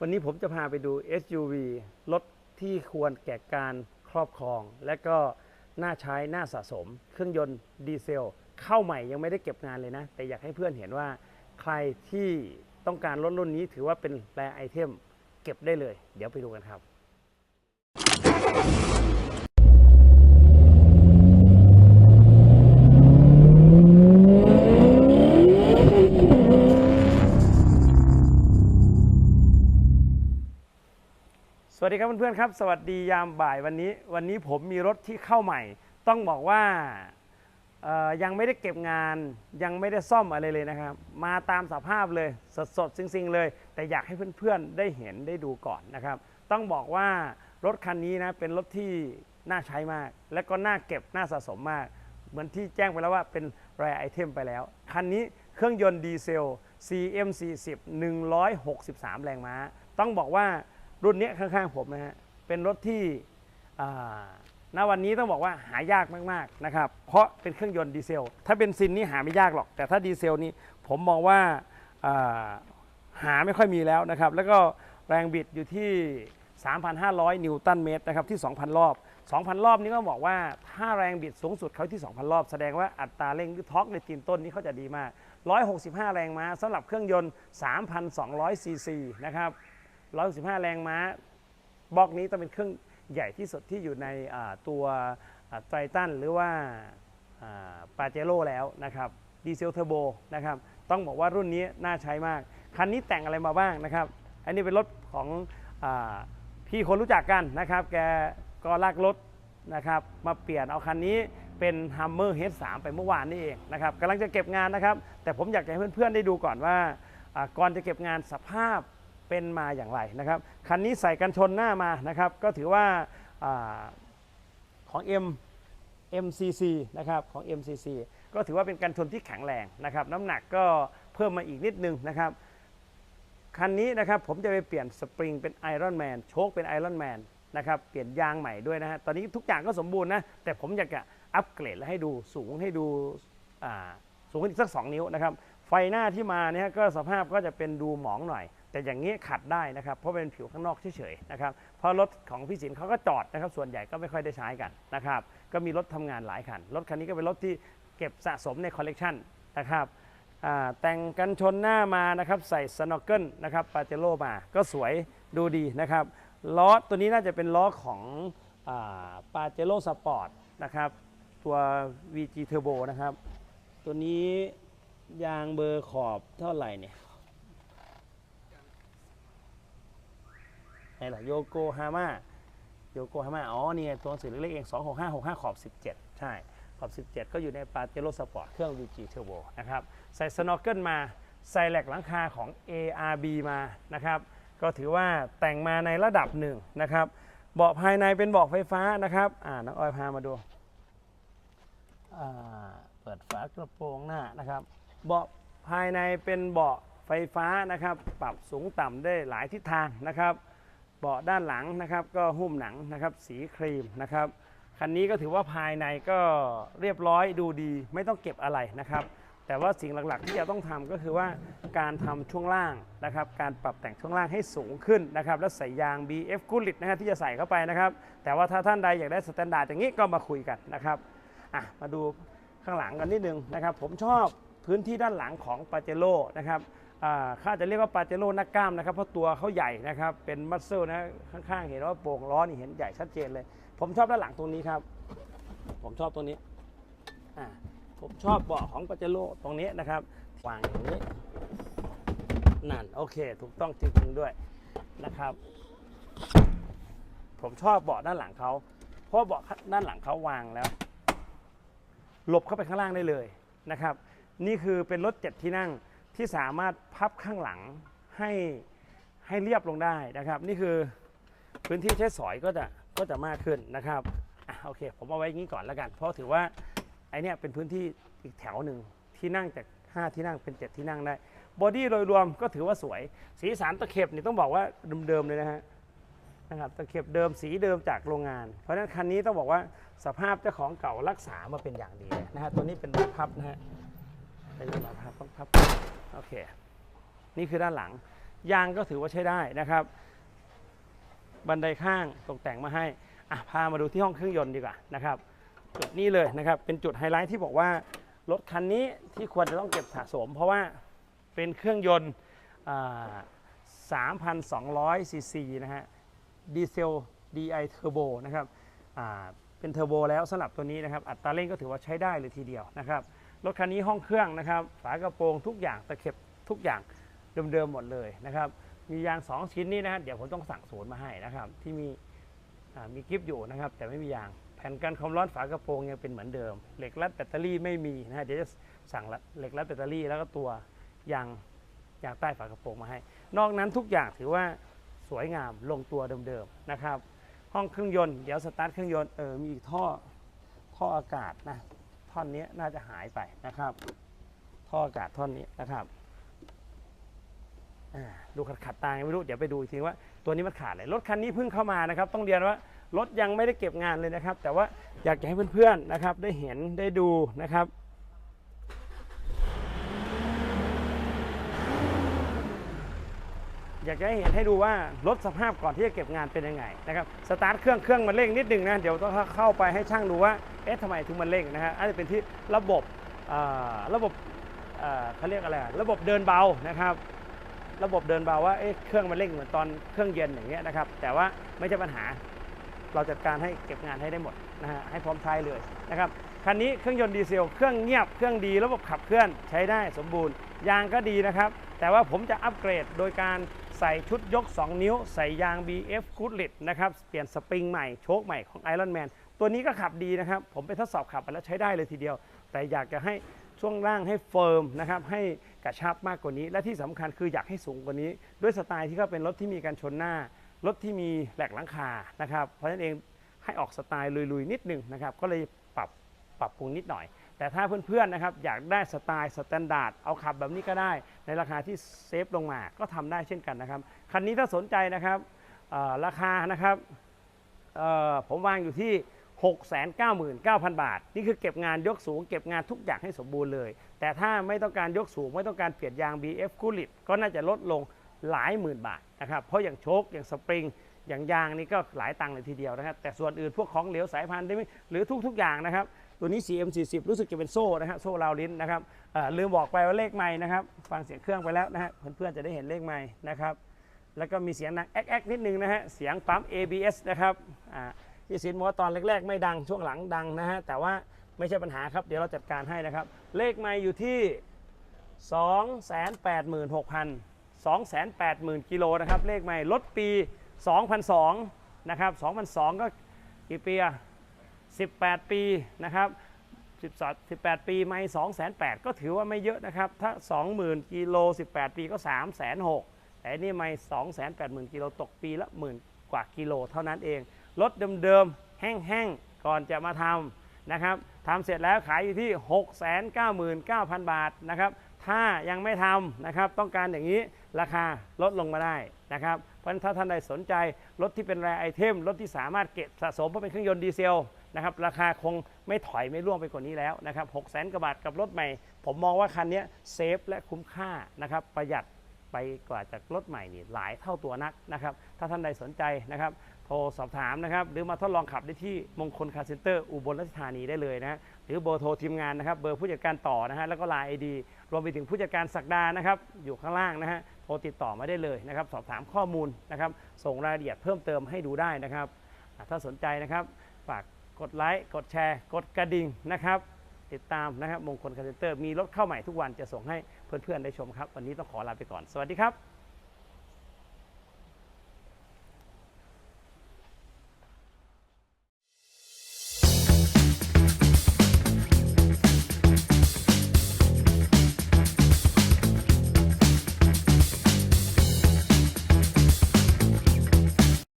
วันนี้ผมจะพาไปดู SUV รถที่ควรแก่การครอบครอง และก็น่าใช้น่าสะสม เครื่องยนต์ดีเซล เข้าใหม่ยังไม่ได้เก็บงานเลยนะ แต่อยากให้เพื่อนเห็นว่า ใครที่ต้องการรถรุ่นนี้ถือว่าเป็นแรไอเทม เก็บได้เลย เดี๋ยวไปดูกันครับ เพื่อนๆครับ สวัสดียามบ่ายวันนี้ วันนี้ผมมีรถที่เข้าใหม่ ต้องบอกว่ายังไม่ได้เก็บงานยังไม่ได้ซ่อมอะไรเลยนะครับ มาตามสภาพเลยสดๆซิงๆเลย แต่อยากให้เพื่อนๆได้เห็นได้ดูก่อนนะครับ ต้องบอกว่ารถคันนี้นะเป็นรถที่น่าใช้มาก และก็น่าเก็บน่าสะสมมาก เหมือนที่แจ้งไปแล้วว่าเป็นรายไอเทมไปแล้ว คันนี้เครื่องยนต์ดีเซล CM40 163 แรงม้า ต้องบอกว่า รุ่นนี้ข้างๆผมนะฮะเป็นรถที่ณวันนี้ต้องบอกว่าหายากมากๆนะครับเพราะเป็นเครื่องยนต์ดีเซล ถ้าเป็นซินนี่หาไม่ยากหรอก แต่ถ้าดีเซลนี่ผมมองว่าหาไม่ค่อยมีแล้วนะครับ แล้วก็แรงบิดอยู่ที่ 3,500 นิวตันเมตรนะครับที่ 2,000 รอบ 2,000 รอบนี้ก็บอกว่าถ้าแรงบิดสูงสุดเขาที่ 2,000 รอบ แสดงว่าอัตราเร่งหรือท็อกในตีนต้นนี้เขาจะดีมาก 165 แรงม้าสำหรับเครื่องยนต์ 3,200 ซีซีนะครับ 165 แรงม้าบล็อกนี้ต้องเป็นเครื่องใหญ่ที่สุดที่อยู่ในตัวไททันหรือว่าปาเจโร่แล้วนะครับดีเซลเทอร์โบนะครับต้องบอกว่ารุ่นนี้น่าใช้มาก คันนี้แต่งอะไรมาบ้างนะครับ อันนี้เป็นรถของอพี่คนรู้จักกันนะครับ แกก็ลากรถนะครับ มาเปลี่ยนเอาคันนี้เป็น Hummer H3 ไปเมื่อวานนี่เองนะครับกำลังจะเก็บงานนะครับ แต่ผมอยากให้เพื่อนๆได้ดูก่อนว่าก่อนจะเก็บงานสภาพ เป็นมาอย่างไรนะครับคันนี้ใส่กันชนหน้ามานะครับ ก็ถือว่าอาของ M MCC นะครับของ MCC ก็ถือว่าเป็นกันชนที่แข็งแรงนะครับ น้ำหนักก็เพิ่มมาอีกนิดนึงนะครับคันนี้นะครับผมจะไปเปลี่ยนสปริงเป็น Iron Man โชคเป็น Iron Man นนะครับเปลี่ยนยางใหม่ด้วยนะฮะตอนนี้ทุกอย่างก็สมบูรณ์นะ แต่ผมอยากจะอัปเกรดและให้ดูสูงให้ดูสูงขึ้นอีกสัก 2 นิ้วนะครับ ไฟหน้าที่มาเนี่ยก็สภาพก็จะเป็นดูหมองหน่อย แต่อย่างนี้ขัดได้นะครับเพราะเป็นผิวข้างนอกเฉยๆนะครับเพราะรถของพี่สินเขาก็จอดนะครับ ส่วนใหญ่ก็ไม่ค่อยได้ใช้กันนะครับ ก็มีรถทำงานหลายคัน รถคันนี้ก็เป็นรถที่เก็บสะสมในคอลเลกชันนะครับแต่งกันชนหน้ามานะครับ ใส่สโนเกิลนะครับปาเจโร่มาก็สวยดูดีนะครับล้อตัวนี้น่าจะเป็นล้อของปาเจโร่สปอร์ตนะครับตัว VG Turbo นะครับ ตัวนี้ยางเบอร์ขอบเท่าไหร่เนี่ย ไหนล่ะโยโกฮาม่าโยโกฮาม่าอ๋อเนี่ยตัวหนังสือเล็กๆเอง 26565 ขอบ 17 ใช่ ขอบ 17 ก็อยู่ในปาเจโร่สปอร์ตเครื่อง VG Turbo นะครับ ใส่สโนว์เกิลมา ใส่แหลกหลังคาของ ARB มานะครับ ก็ถือว่าแต่งมาในระดับหนึ่งนะครับ เบาะภายในเป็นเบาะไฟฟ้านะครับอ่าน้องออยพามาดูอ่าเปิดฝากระโปรงหน้านะครับ เบาะภายในเป็นเบาะไฟฟ้านะครับ ปรับสูงต่ำได้หลายทิศทางนะครับ เบาะด้านหลังนะครับ ก็หุ้มหนังนะครับ สีครีมนะครับคันนี้ก็ถือว่าภายในก็เรียบร้อยดูดีไม่ต้องเก็บอะไรนะครับ แต่ว่าสิ่งหลักๆ ที่จะต้องทำก็คือว่าการทำช่วงล่างนะครับ การปรับแต่งช่วงล่างให้สูงขึ้นนะครับ แล้วใส่ยาง BF กุลิตนะฮะที่จะใส่เข้าไปนะครับ แต่ว่าถ้าท่านใดอยากได้สแตนดาร์ดอย่างนี้ก็มาคุยกันนะครับอะมาดูข้างหลังกันนิดนึงนะครับ ผมชอบพื้นที่ด้านหลังของปาเจโร่นะครับ ข้าจะเรียกว่าปาเจโร่นักกล้ามนะครับ เพราะตัวเขาใหญ่นะครับ เป็นมัสเซลนะข้างๆ เห็นว่าโป่งล้อนี่เห็นใหญ่ชัดเจนเลย ผมชอบด้านหลังตรงนี้ครับ ผมชอบตรงนี้อ่าผมชอบเบาะของปาเจโร่ตรงนี้นะครับวางอย่างนี้นั่นโอเค ถูกต้องจริงๆด้วยนะครับ ผมชอบเบาะด้านหลังเขาเพราะเบาะด้านหลังเขาวางแล้วหลบเข้าไปข้างล่างได้เลยนะครับ นี่คือเป็นรถเจ็ดที่นั่ง ที่สามารถพับข้างหลังให้ให้เรียบลงได้นะครับ นี่คือพื้นที่ใช้สอยก็จะก็จะมากขึ้นนะครับอโอเค ผมเอาไว้อย่างนี้ก่อนแล้วกัน เพราะถือว่าไอเนี้ยเป็นพื้นที่อีกแถวหนึ่งที่นั่งจาก 5 ที่นั่งเป็น 7 ที่นั่งได้บอดี้โดยรวมก็ถือว่าสวย สีสันตะเข็บนี่ต้องบอกว่าเดิมๆเลยนะฮะนะครับตะเข็บเดิมสีเดิมจากโรงงาน เพราะฉะนั้นคันนี้ต้องบอกว่าสภาพเจ้าของเก่ารักษามาเป็นอย่างดีเลยนะฮะตัวนี้เป็นแบบพับนะฮะเป็นแบบพับต้องพับ โอเค นี่คือด้านหลัง ยางก็ถือว่าใช้ได้นะครับ บันไดข้างตกแต่งมาให้อะพามาดูที่ห้องเครื่องยนต์ดีกว่านะครับจุดนี้เลยนะครับ เป็นจุดไฮไลท์ที่บอกว่ารถคันนี้ที่ควรจะต้องเก็บสะสม เพราะว่าเป็นเครื่องยนต์ 3,200 ซีซีนะฮะ ดีเซล DI เทอร์โบนะครับ เป็นเทอร์โบแล้วสำหรับตัวนี้นะครับ อัตราเร่งก็ถือว่าใช้ได้เลยทีเดียวนะครับ รถคันนี้ห้องเครื่องนะครับ ฝากระโปรงทุกอย่างตะเข็บทุกอย่างเดิมๆหมดเลยนะครับ มียาง 2 ชิ้นนี้นะฮะเดี๋ยวผมต้องสั่งศูนย์มาให้นะครับ ที่มีมีกิฟต์อยู่นะครับ แต่ไม่มียาง แผ่นกันความร้อนฝากระโปรงยังเป็นเหมือนเดิม เหล็กรัดแบตเตอรี่ไม่มีนะฮะเดี๋ยวจะสั่งเหล็กรัดแบตเตอรี่แล้วก็ตัวยางยางใต้ฝากระโปรงมาให้ นอกนั้นทุกอย่างถือว่าสวยงามลงตัวเดิมๆนะครับ ห้องเครื่องยนต์เดี๋ยวสตาร์ทเครื่องยนต์เออมีอีกท่อท่ออากาศนะ ท่อนนี้น่าจะหายไปนะครับ ท่ออากาศท่อนนี้นะครับดูขัดขัดตาไงไม่รู้เดี๋ยวไปดูอีกทีว่าตัวนี้มันขาดเลยรรถคันนี้เพิ่งเข้ามานะครับ ต้องเรียนว่ารถยังไม่ได้เก็บงานเลยนะครับ แต่ว่าอยากจะให้เพื่อนๆนะครับ ได้เห็นได้ดูนะครับ อยากจะให้เห็นให้ดูว่ารถสภาพก่อนที่จะเก็บงานเป็นยังไงนะครับสตาร์ทเครื่องเครื่องมันเร่งนิดหนึงนะเดี๋ยวต้องเข้าไปให้ช่างดูว่าเอ๊ะทำไมถึงมันเร่งนะฮะอาจจะเป็นที่ระบบระบบเอ่อเขาเรียกอะไรระบบเดินเบานะครับ ระบบเดินเบาว่าเอ๊ะเครื่องมันเร่งเหมือนตอนเครื่องเย็นอย่างเงี้ยนะครับแต่ว่าไม่ใช่ปัญหาเราจัดการให้เก็บงานให้ได้หมดนะฮะให้พร้อมใช้เลยนะครับคันนี้เครื่องยนต์ดีเซลเครื่องเงียบเครื่องดีระบบขับเคลื่อนใช้ได้สมบูรณ์ยางก็ดีนะครับ แต่ว่าผมจะอัปเกรดโดยการ ใส่ชุดยก 2 นิ้ว ใส่ยาง BF g o o d l i t นะครับ เปลี่ยนสปริงใหม่ โชคใหม่ของ Iron Man ตัวนี้ก็ขับดีนะครับ ผมไปทดสอบขับไปแล้วใช้ได้เลยทีเดียว แต่อยากจะให้ช่วงล่างให้เฟิร์มนะครับ ให้กระชับมากกว่านี้ และที่สำคัญคืออยากให้สูงกว่านี้ ด้วยสไตล์ที่เขาเป็นรถที่มีการชนหน้า รถที่มีแหลกหลังคานะครับ เพราะฉะนั้นเองให้ออกสไตล์ลุยๆนิดหนึ่งนะครับ ก็เลยปรับปรับปรุงนิดหน่อย แต่ถ้าเพื่อนๆนะครับอยากได้สไตล์สแตนดาร์ดเอาขับแบบนี้ก็ได้ ในราคาที่เซฟลงมาก็ทำได้เช่นกันนะครับ คันนี้ถ้าสนใจนะครับราคานะครับผมวางอยู่ที่ 699,000 บาท นี่คือเก็บงานยกสูง เก็บงานทุกอย่างให้สมบูรณ์เลย แต่ถ้าไม่ต้องการยกสูง ไม่ต้องการเปลี่ยนยาง BF คูลิตก็น่าจะลดลงหลายหมื่นบาทนะครับ เพราะอย่างโชคอย่างสปริงอย่างยางนี่ก็หลายตังค์เลยทีเดียวนะครับ แต่ส่วนอื่นพวกของเหลวสายพันธุ์ได้ไหมหรือทุกๆอย่างนะครับ ตัวนี้ CM40 รู้สึกจะเป็นโซ่นะครับโซ่ราวลิ้นนะครับลืมบอกไปว่าเลขไม้นะครับ ฟังเสียงเครื่องไปแล้วนะฮะเพื่อนๆจะได้เห็นเลขไม้นะครับ แล้วก็มีเสียงดังแอ๊กแอ๊กนิดนึงนะฮะเสียงปั๊ม ABS นะครับอ่าพี่สินบอกว่าตอนแรกๆ ไม่ดังช่วงหลังดังนะฮะแต่ว่าไม่ใช่ปัญหาครับ เดี๋ยวเราจัดการให้นะครับ เลขไม้อยู่ที่ 286,000 280,000กิโลนะครับเลขไม้ลดปี 2002นะครับ2002 ก็กี่ปีอะ 18 ปีนะครับ18 ปีไม่208,000ก็ถือว่าไม่เยอะนะครับ ถ้า 20,000กิโล 18 ปีก็306,000แต่นี่ไม่280,000กิโลตกปีละหมื่นกว่ากิโลเท่านั้นเอง รถเดิมๆ แห้งๆ ก่อนจะมาทำนะครับทำเสร็จแล้วขายอยู่ที่ 699,000 บาทนะครับ ถ้ายังไม่ทำนะครับ ต้องการอย่างนี้ราคาลดลงมาได้นะครับ เพราะฉะนั้นถ้าท่านใดสนใจรถที่เป็นแรไอเทม รถที่สามารถเก็บสะสมเพราะเป็นเครื่องยนต์ดีเซล นะครับราคาคงไม่ถอยไม่ร่วงไปกว่านี้แล้วนะครับ6 0 0 0 0 0กว่าบาทกับรถใหม่ ผมมองว่าคันนี้เซฟและคุ้มค่านะครับประหยัดไปกว่าจากรถใหม่นี่หลายเท่าตัวนักนะครับถ้าท่านใดสนใจนะครับโทรสอบถามนะครับหรือมาทดลองขับได้ที่มงคลคาร์เซ็นเตอร์อุบลราชธานีได้เลยนะหรือเบอร์โทรทีมงานนะครับเบอร์ผู้จัดการต่อนะฮะแล้วก็ไลน์ไอดีรวมไปถึงผู้จัดการสักดานะครับอยู่ข้างล่างนะฮะโทรติดต่อมาได้เลยนะครับสอบถามข้อมูลนะครับส่งรายละเอียดเพิ่มเติมให้ดูได้นะครับถ้าสนใจนะครับฝาก กดไลค์กดแชร์ กดกระดิ่งนะครับ ติดตามนะครับมงคลคาเซนเตอร์มีรถเข้าใหม่ทุกวันจะส่งให้เพื่อนๆได้ชมครับ วันนี้ต้องขอลาไปก่อน สวัสดีครับ